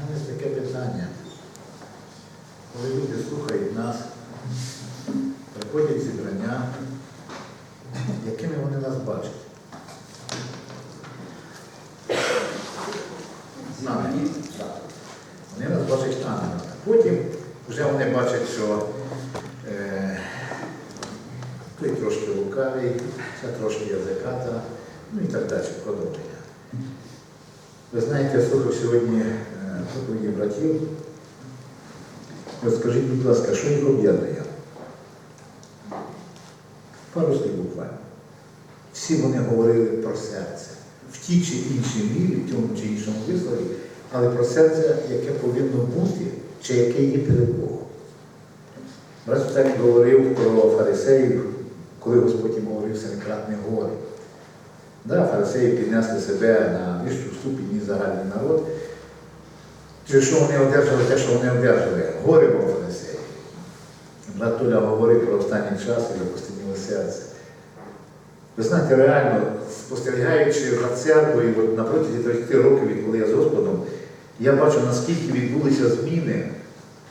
У мене таке питання. Коли люди слухають нас, приходять зібрання, якими вони нас бачать? Так. Вони нас бачать ангелами. Потім вже вони бачать, що е, той трошки лукавий, це трошки язиката, ну і так далі, продовження. Ви знаєте, я слухав сьогодні проповіді братів. От скажіть, будь ласка, що їх об'єднує? Пару слів буквально. Всі вони говорили про серце. В тій чи іншій мірі, в тому чи іншому вислові, але про серце, яке повинно бути, чи яке є перед Богом. Брат так говорив про фарисеїв, коли Господь їм говорив семикратне горе. Да, фарисеї піднесли себе на вищу ступінь ніж загальний народ. Чи що вони одержали те, що вони одержали? Горе було фарисеї. Брат Толя говорив про останній час і опустиніло серце. Ви знаєте, реально, спостерігаючи за церквою от на протязі 30 років, відколи я з Господом, я бачу, наскільки відбулися зміни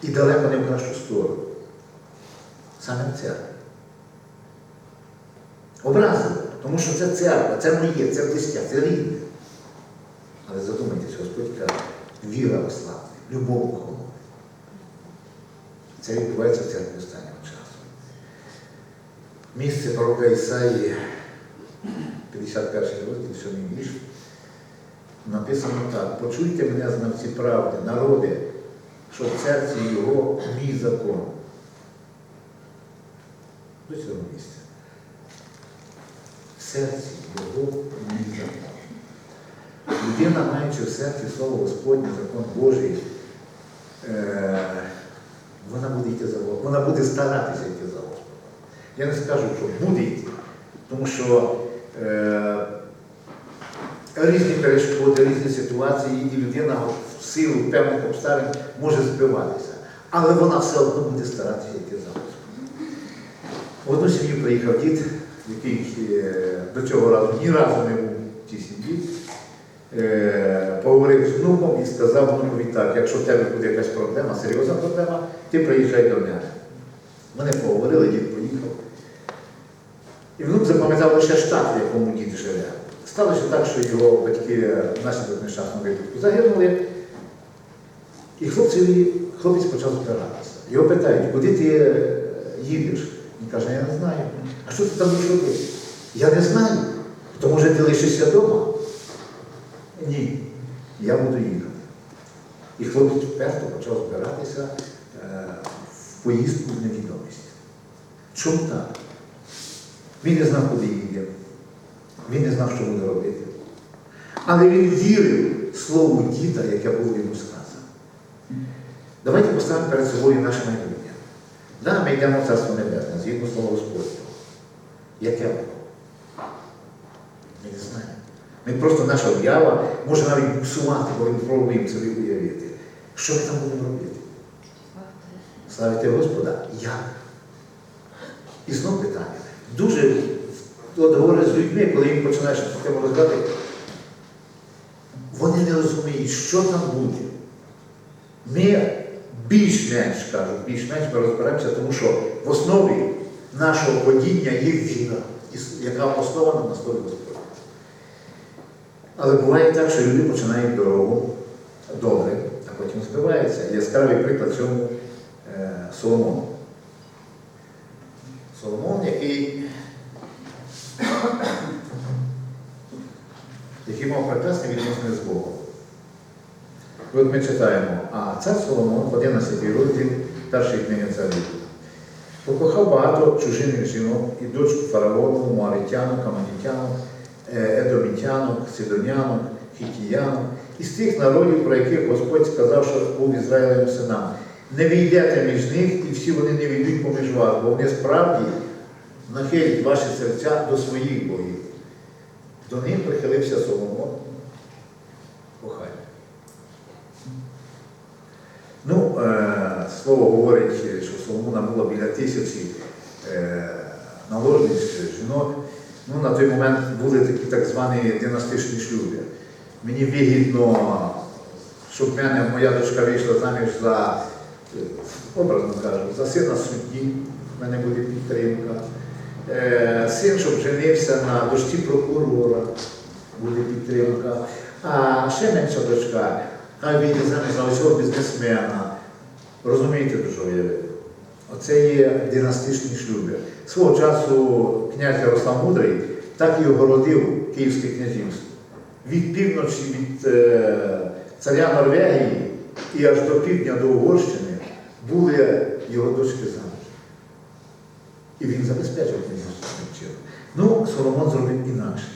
і далеко не в кращу сторону. Саме в церкві. Образили, тому що це церква, це моє, це близьке, це рідне. Але задумайтесь, Господь каже, віра ослабне, любов охолоне. Це відбувається в церкві останнього часу. Місце пророка Ісаї, 51 розділ, 7 вірш, написано так, почуйте мене, знавці правди, народи, що в серці його мій закон. До цього місця. В серці його мій закон. Людина, маючи в серці слово Господнє, закон Божий, е, вона буде йти за Господом, вона буде старатися йти за Господом. Я не скажу, що буде йти, тому що е, різні перешкоди, різні ситуації, і людина в силу певних обставин може збиватися. Але вона все одно буде старатися йти за Господом. В одну сім'ю приїхав дід, який е, до цього разу ні разу не був в цій сім'ї, поговорив з внуком і сказав внукові так, якщо в тебе буде якась проблема, серйозна проблема, ти приїжджай до мене. Вони поговорили, дід поїхав. І внук запам'ятав лише штат, в якому дід живе. Сталося так, що його батьки внаслідок нещасного випадку загинули, і хлопцеві, хлопець почав збиратися. Його питають, куди ти е, їдеш? Він каже, я не знаю. А що ти там будеш робити? Я не знаю. То може ти лишишся вдома? Ні, я буду їхати. І хлопець вперто почав збиратися е, в поїздку в невідомість. Чому так? Він не знав, куди їде. Він не знав, що буде робити. Але він вірив слову діда, яке було йому сказано. Давайте поставимо перед собою наше майбутнє. Да, ми йдемо в Царство Небесне, згідно слова Господнього. Яке воно? Ми не знаємо. Ми просто наша об'ява може навіть буксувати, коли ми пробуємо собі уявити. Що ми там будемо робити? Славити Господа? Як? І знову питання. Дуже от говорять з людьми, коли їм починаєш таке розказати, вони не розуміють, що там буде. Ми більш-менш кажу, більш-менш ми розберемося, тому що в основі нашого ходіння є віра, яка основана на слові Господа. Але буває так, що люди починають дорогу добре, а потім збиваються. Яскравий приклад цьому е, Соломон. Соломон, який, який мав прекрасні відносини з Богом. От ми читаємо, а цар Соломон, 11 розділ, першої книги царів. Покохав багато чужинних жінок і дочку фараону, Моаритянок, Аманітянок, е, Едомітянок, Сидонянок, Хітіянок, із тих народів, про яких Господь сказав, що був Ізраїлем синам. Не війдете між них, і всі вони не війдуть поміж вас, бо вони справді нахилять ваші серця до своїх богів. До них прихилився Соломон. Кохання. Ну, е, слово говорить, що Соломона було біля тисячі е, наложниць жінок. Ну, на той момент були такі так звані династичні шлюби. Мені вигідно щоб мене моя дочка вийшла заміж за, е, образно кажу, за сина судді, в мене буде підтримка. Е, Син, щоб женився на дочці прокурора, буде підтримка. А ще менша дочка, хай вийде заміж за усього бізнесмена. Розумієте, до чого я веду? Оце є династичні шлюби. Свого часу князь Ярослав Мудрий так і огородив Київське князівство. Від півночі від е, царя Норвегії і аж до півдня до Угорщини були його дочки заміж. І він забезпечив князівство чином. Ну, Соломон зробив інакше.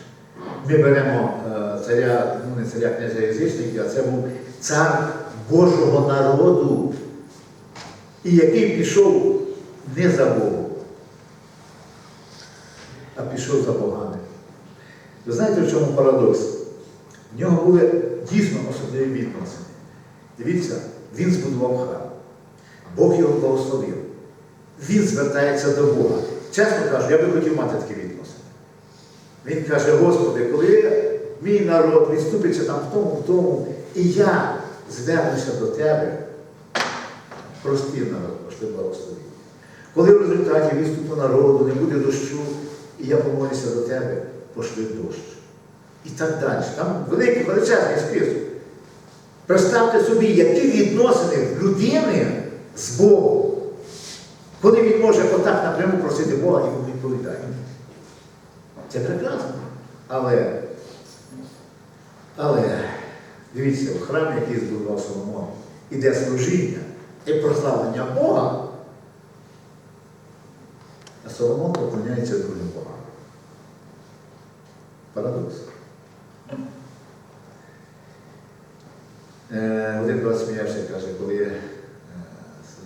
Ми беремо е, царя, ну не царя князя язичників, а це був цар Божого народу, і який пішов не за Богом, а пішов за богами. Ви знаєте, в чому парадокс? В нього були дійсно особливі відносини. Дивіться, він збудував храм. Бог його благословив. Він звертається до Бога. Чесно кажу, я би хотів мати такі відносини. Він каже, Господи, коли мій народ відступиться там в тому, в тому, і я звернуся до Тебе, прости народ, пошли благословіння. Коли в результаті відступу народу не буде дощу, і я помолюся до Тебе, пошли дощ. І так далі. Там великий величезний список. Представте собі, які відносини людини з Богом, коли він може отак напряму просити Бога і відповідає. Це прекрасно. Але, але дивіться, в храмі, який збудував Соломон, іде служіння і прославлення Бога, а Соломон поклоняється другим Богам. Парадокс. Е, Один брат сміявся, каже, коли е,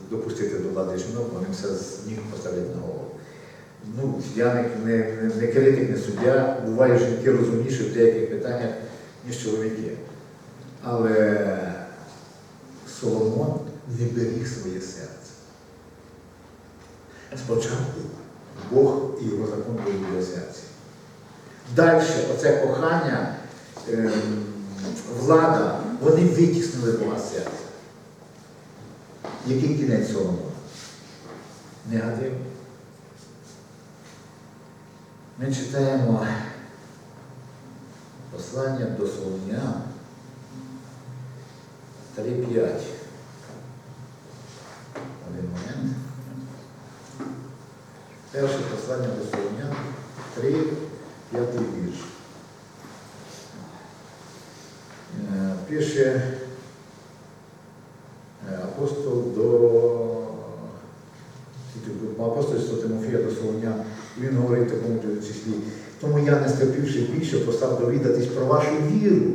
допустити до влади жінок, вони все з ніг поставлять на голову. Ну, я не, не, не критик, не суддя. Буває жінки розумніші в деяких питаннях, ніж чоловіки. Але Соломон не беріг своє серце. Спочатку Бог і його закон були в його серці. Далі оце кохання, ем, влада, вони витіснили Бога з серця. Який кінець Соломона? Негативний. Ми читаємо послання до Солом'ян 3.5. Один момент. Перше послання до Солом'ян 3, 5 вірш. Е, Пише е, апостол до апостольство Тимофія до Солонян, він говорить такому числі, тому я, не стерпівши більше, постав довідатись про вашу віру,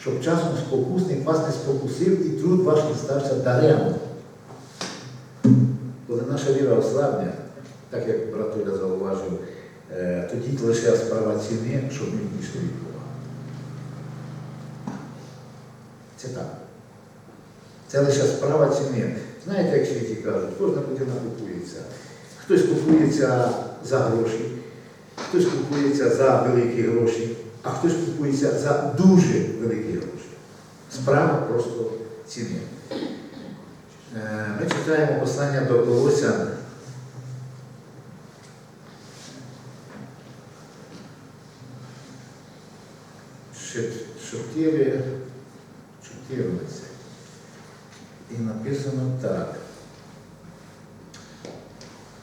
щоб часом спокусник вас не спокусив і труд ваш не стався даремно. Коли наша віра ослабне, так як брат зауважив, е, тоді лише справа ціни, щоб ми пішли від Бога. Це так. Це лише справа ціни. Знаєте, як світі кажуть, кожна людина купується. Хтось купується за гроші, хтось купується за великі гроші, а хтось купується за дуже великі гроші. Справа просто ціни. Е, Ми читаємо послання до Колосян. Чотири, 14. І написано так.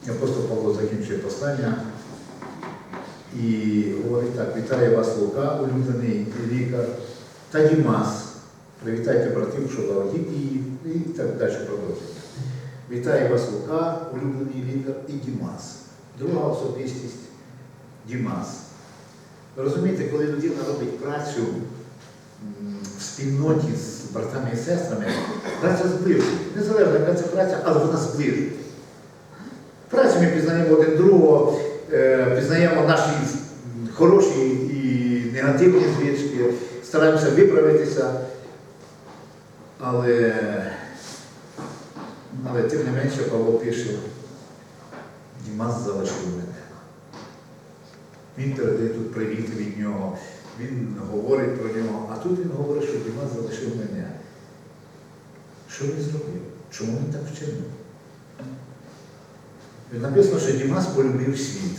Апостол Павло закінчує послання і говорить так, вітає вас Лука, улюблений лікар, та Дімас. Привітайте братів, що Лаодікії, і так далі продовження. Вітає вас Лука, улюблений лікар і Дімас. Друга особистість Дімас. Розумієте, коли людина робить працю в спільноті з братами і сестрами, праця зближує. Незалежно, яка це праця, але вона зближує. В праці ми пізнаємо один другого, е, пізнаємо наші хороші і негативні звички, стараємося виправитися. Але, але тим не менше Павло пише, Дімас залишив мене. Він передає тут привіт від нього, він говорить про нього, а тут він говорить, що Дімас залишив мене. Що він зробив? Чому він так вчинив? Написано, що Дімас полюбив світ.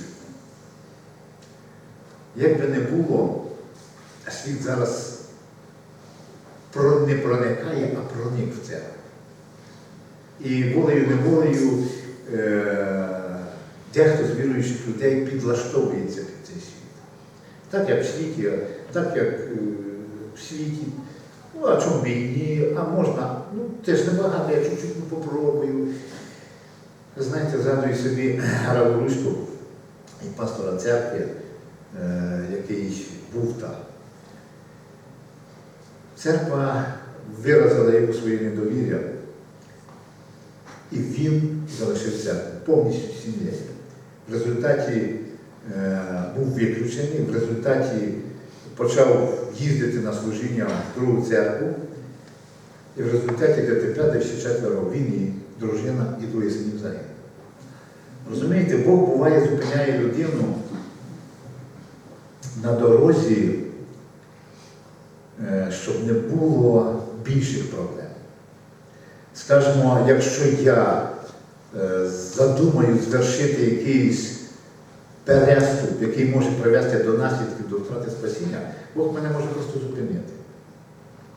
Як би не було, світ зараз не проникає, а проник в церкву. І волею неволею е, дехто з віруючих людей підлаштовується під цей світ. Так як в світі, так як е, в світі. Ну, а чому б і ні? А можна, ну теж небагато, я чуть-чуть ну, попробую. Знаєте, згадую собі Раволюшку і пастора церкви, е, який був там. Церква виразила йому своє недовір'я, і він залишив церкву повністю сім'єю. В результаті е, був виключений, в результаті почав їздити на служіння в другу церкву, і в результаті ДТП, де всі четверо він і дружина, і двоє синів загинули. Розумієте, Бог буває зупиняє людину на дорозі, щоб не було більших проблем. Скажімо, якщо я е, задумаю звершити якийсь переступ, який може привести до наслідків до втрати спасіння, Бог мене може просто зупинити.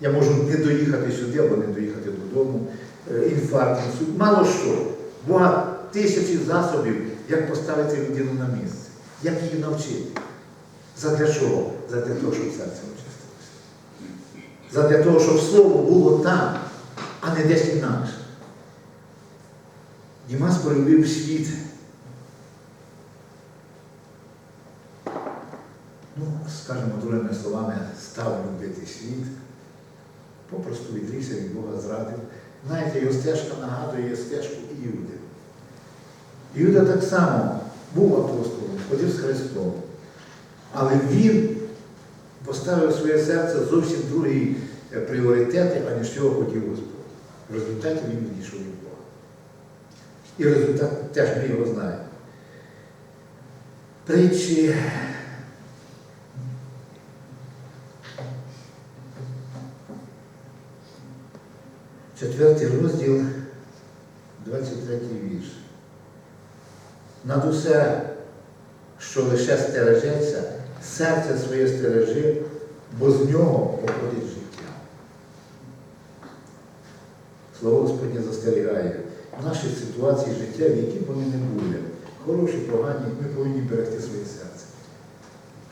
Я можу не доїхати сюди або не доїхати додому, е, інфаркт, інсульт, мало що. Бога тисячі засобів, як поставити людину на місце, як її навчити. Задля чого? Задля того, щоб серце очистилося. Задля того, щоб слово було там, а не десь інакше. Дімас полюбив світ. Ну, скажімо другими словами, став любити світ, попросту відрікся від Бога зрадив. Знаєте, його стежка нагадує стежку Іуди. Іуда так само був апостолом, ходив з Христом. Але він поставив своє серце зовсім другі е, пріоритети, аніж цього хотів Господь. В результаті він відійшов від Бога. І результат теж ми його знаємо. Притчі. Четвертий розділ, 23 вірш. Над усе, що лише стережеться, серце своє стережи, бо з нього походить життя. Слово Господнє застерігає. В нашій ситуації життя, в якій вони не були, хороші, погані, ми повинні берегти своє серце.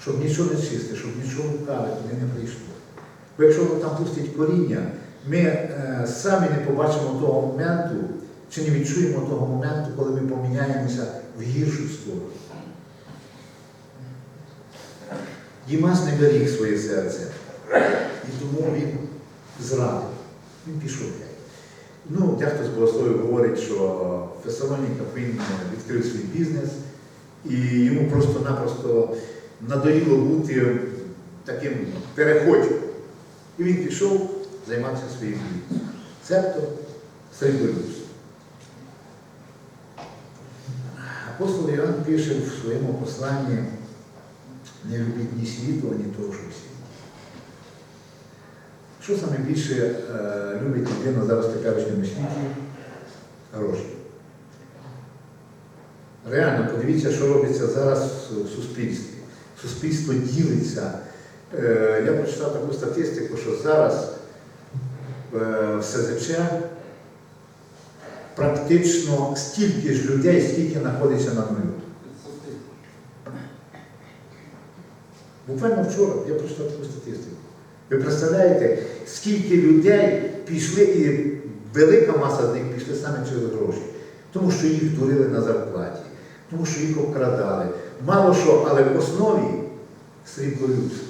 Щоб нічого не чисте, щоб нічого лукаве туди не прийшло. Бо якщо воно там пустить коріння, ми е, самі не побачимо того моменту, чи не відчуємо того моменту, коли ми поміняємося в гіршу сторону. Дімас не беріг своє серце, і тому він зрадив. Він пішов. Ну, дехто з богословів говорить, що Фесалоніка він відкрив свій бізнес, і йому просто-напросто надоїло бути таким переходьком. І він пішов займатися своїм бізнесом. Цебто сріблолюбство. Апостол Іоанн пише в своєму посланні не любіть ні світу, ні того, що в світі. Що саме більше е, любить людина зараз в теперішньому світі? Гроші. Реально, подивіться, що робиться зараз в суспільстві. Суспільство ділиться. Е, я прочитав таку статистику, що зараз е, в СЗЧ практично стільки ж людей, скільки знаходиться на нулю. Буквально вчора я прочитав таку статистику. Ви представляєте, скільки людей пішли, і велика маса з них пішли саме через гроші, тому що їх дурили на зарплаті, тому що їх обкрадали. Мало що, але в основі сріблолюбство.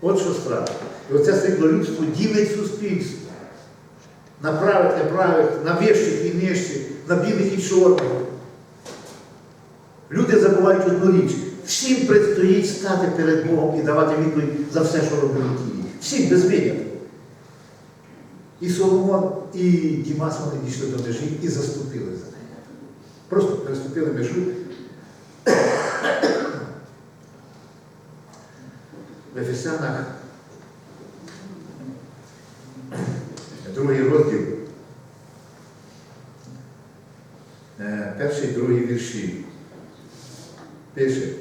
От що страшно. І оце сріблолюбство ділить суспільство. На правих, неправих, на вищих і нижчих, на білих і чорних. Люди забувають одну річ всім предстоїть стати перед Богом і давати відповідь за все, що робили ті. Всім без винятку. І Соломон, і Дімас вони дійшли до межі і заступили за неї. Просто переступили межу. В Ефесянах, другий розділ, е, перший другий вірші пише.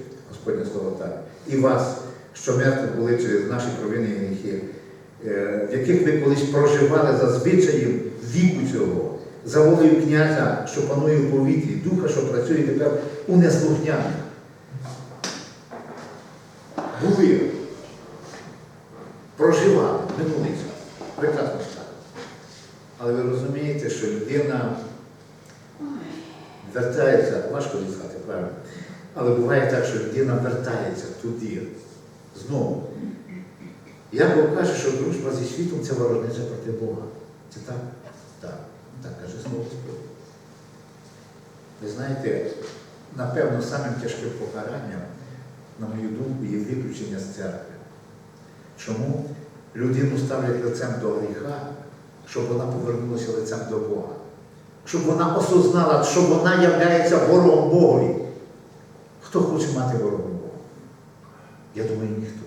І вас, що мертві були через наші провини і гріхи, е, в яких ви колись проживали за звичаєм віку цього, за волею князя, що панує в повітрі, духа, що працює тепер у неслухнянах. Були, проживали минулий час. Прекрасно сказано. Але ви розумієте, що людина вертається, важко дістати, правильно. Але буває так, що людина вертається туди, знову. Яков каже, що дружба зі світом це ворожниця проти Бога. Це так? Так. Так каже слово Господь. Ви знаєте, напевно, самим тяжким покаранням, на мою думку, є виключення з церкви. Чому людину ставлять лицем до гріха, щоб вона повернулася лицем до Бога? Щоб вона осознала, що вона являється ворогом Богові. Хто хоче мати ворогом Бога? Я думаю, ніхто.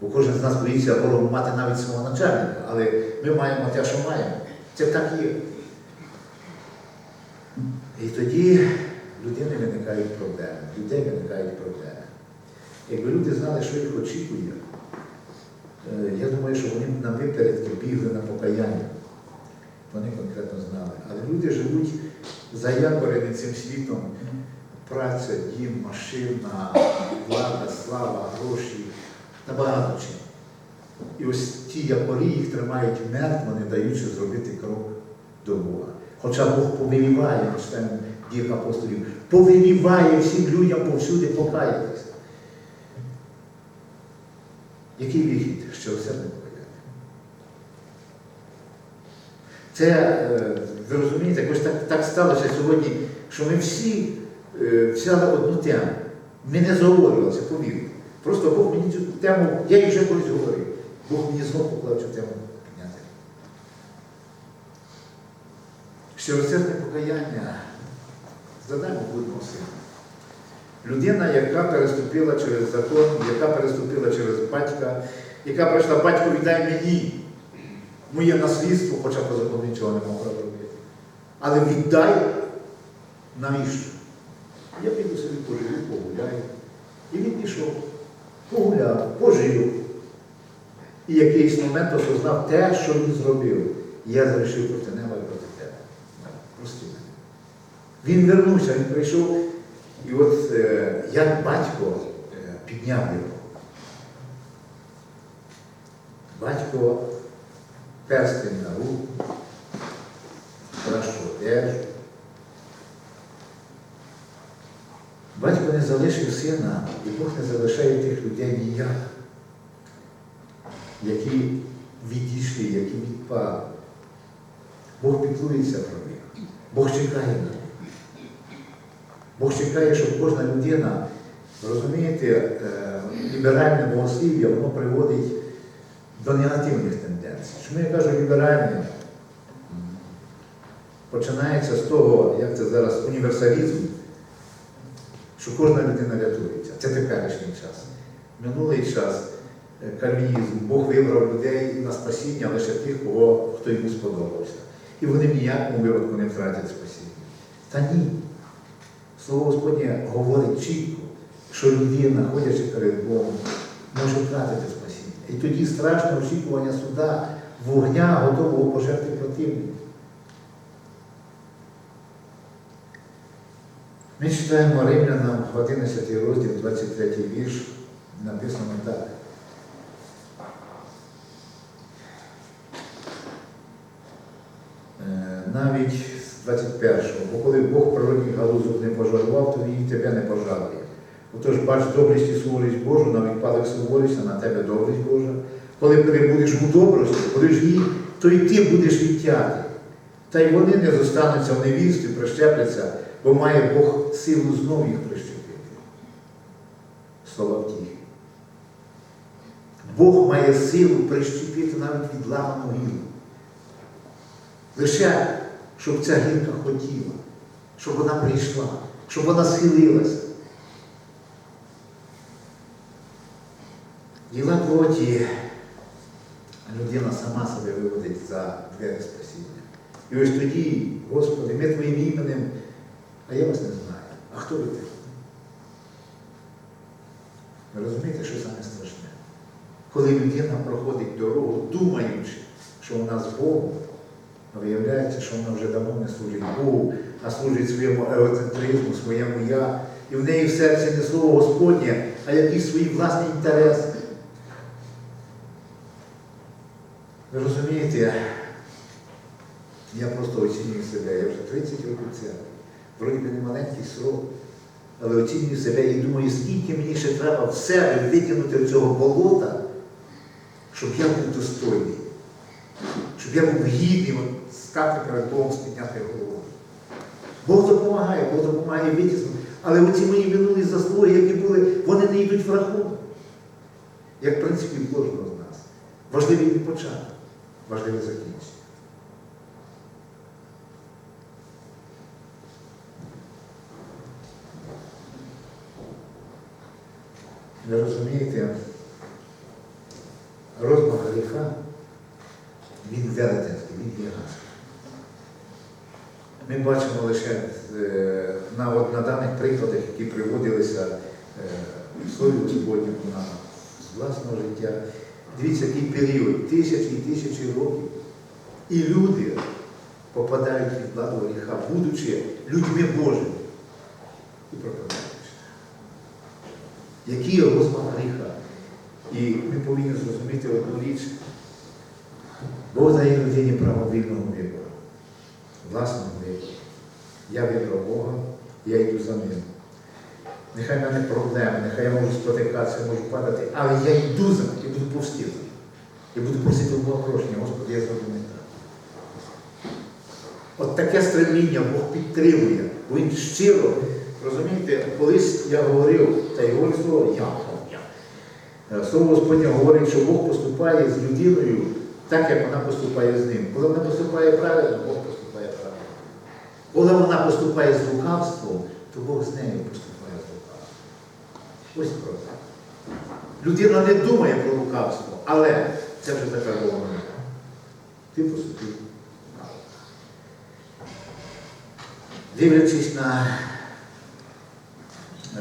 Бо кожен з нас боїться ворогом мати навіть свого начальника, але ми маємо те, що маємо. Це так є. І тоді людини виникають проблеми, людей виникають проблеми. Якби люди знали, що їх очікує, е, я думаю, що вони на випередки бігли на покаяння. Вони конкретно знали. Але люди живуть заякорені цим світом. Праця, дім, машина, влада, слава, гроші, набагато чим. І ось ті якорі їх тримають мертво, не даючи зробити крок до Бога. Хоча Бог повеліває, читаємо діях апостолів, повеліває всім людям повсюди покаятися. Який вихід? Щиросердне покаяння. Це, е, ви розумієте, якось так, так сталося сьогодні, що ми всі е, взяли одну тему. Ми не заговорювалися, повірте. Просто Бог мені цю тему, я їй вже колись говорив, Бог мені знову поклав цю тему підняти. Щиросердне покаяння, задаємо будемо сильно. Людина, яка переступила через закон, яка переступила через батька, яка прийшла, батько віддай мені моє наслідство, хоча по закону нічого не могла робити. Але віддай навіщо? Я піду собі поживу, погуляю. І він пішов, погуляв, пожив. І якийсь момент осознав те, що він зробив. І я зрішив проти неба і проти тебе. Прости мене. Він вернувся, він прийшов. І от е, як батько е, підняв його. Батько перстень на руку, кращу одежу. Батько не залишив сина, і Бог не залишає тих людей ніяк, які відійшли, які відпали. Бог піклується про них. Бог чекає на них. Бог чекає, щоб кожна людина, розумієте, е, ліберальне богослів'я, воно приводить до негативних тенденцій. Чому я кажу ліберальне? Починається з того, як це зараз універсалізм, що кожна людина рятується. Це теперішній час. Минулий час е, кальвінізм, Бог вибрав людей на спасіння лише тих, кого, хто йому сподобався. І вони в ніякому випадку не втратять спасіння. Та ні. Слово Господнє говорить чітко, що людина, ходячи перед Богом, може втратити спасіння. І тоді страшне очікування суда, вогня, готового пожерти противника. Ми читаємо Римлянам 11 розділ, 23 вірш, написано так. Е, Навіть з 21-го, бо коли Бог природних галузок не пожалував, то він тебе не пожалує. Отож, бач добрість і суворість Божу, на відпадок суворість, а на тебе добрість Божа. Коли перебудеш у добрості, ж їй, то і ти будеш відтяти. Та й вони не зостануться в невісті, прищепляться, бо має Бог силу знов їх прищепити. Слова втіхи. Бог має силу прищепити навіть відламану гілку. Лише, щоб ця гілка хотіла, щоб вона прийшла, щоб вона схилилася. Діла плоті людина сама себе виводить за двері спасіння. І ось тоді, Господи, ми Твоїм іменем А я вас не знаю. А хто ви такі? Ви розумієте, що саме страшне? Коли людина проходить дорогу, думаючи, що вона з Богом, а виявляється, що вона вже давно не служить Богу, а служить своєму егоцентризму, своєму я. І в неї в серці не слово Господнє, а якийсь свій власний інтерес. Ви розумієте, я просто оцінюю себе, я вже 30 років церкви. Вроді би не маленький срок, але оцінюю себе і думаю, скільки мені ще треба в себе витягнути цього болота, щоб я був достойний, щоб я був гідний стати перед Богом з піднятою головою. Бог допомагає, Бог допомагає витіснути. Але оці мої минулі заслуги, які були, вони не йдуть в рахунок. Як в принципі кожного з нас. Важливий початок, важливе закінчення. Ви розумієте, розмах гріха, він велетенський, він гігантський. Ми бачимо лише е, на, от, на даних прикладах, які приводилися е, в Слові Господньому на власного життя. Дивіться, який період, тисячі і тисячі років. І люди попадають під владу гріха, будучи людьми Божими і пропадають. Який розмах гріха? І ми повинні зрозуміти одну річ. Бог дає людині право вільного вибору, власного вибору. Я вибрав Бога, я йду за ним. Нехай в мене проблеми, нехай я можу спотикатися, можу падати, але я йду за ним і буду ним. І буду просити у Бога прощення, Господи, я зроблю не так. От таке стремління Бог підтримує, бо він щиро, розумієте, колись я говорив, та й говорю слово я. Е, Слово Господнє говорить, що Бог поступає з людиною так, як вона поступає з ним. Коли вона поступає правильно, Бог поступає правильно. Коли вона поступає з лукавством, то Бог з нею поступає з лукавством. Ось про це. Людина не думає про лукавство, але це вже закарбовано. Ти поступив. Дивлячись на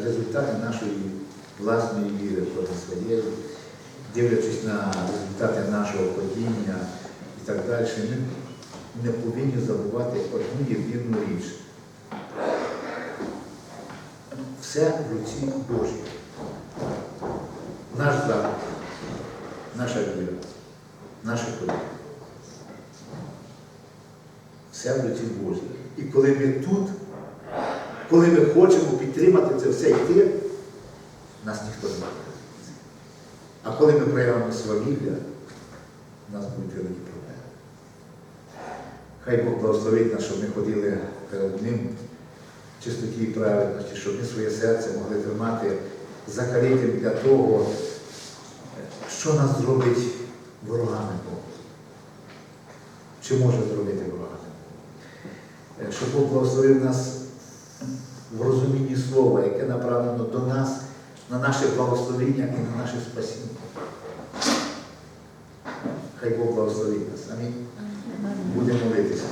результати нашої власної віри, проти своєї, дивлячись на результати нашого ходіння і так далі, ми не повинні забувати одну єдину річ. Все в руці Божій. Наш захист, наша віра, наше ходіння. Все в руці Божій. І коли ми тут, коли ми хочемо підтримати це все йти, нас ніхто не буде. А коли ми проявимо свавілля, у нас будуть великі проблеми. Хай Бог благословить нас, щоб ми ходили перед Ним в чистоті і праведності, щоб ми своє серце могли тримати закалітим для того, що нас зробить ворогами Бога. Чи може зробити ворогами Бога? Е, Щоб Бог благословив нас в розумінні слова, яке направлено до нас, на наше благословення і на наше спасіння. Хай Бог благословить нас. Амінь. Будемо молитися.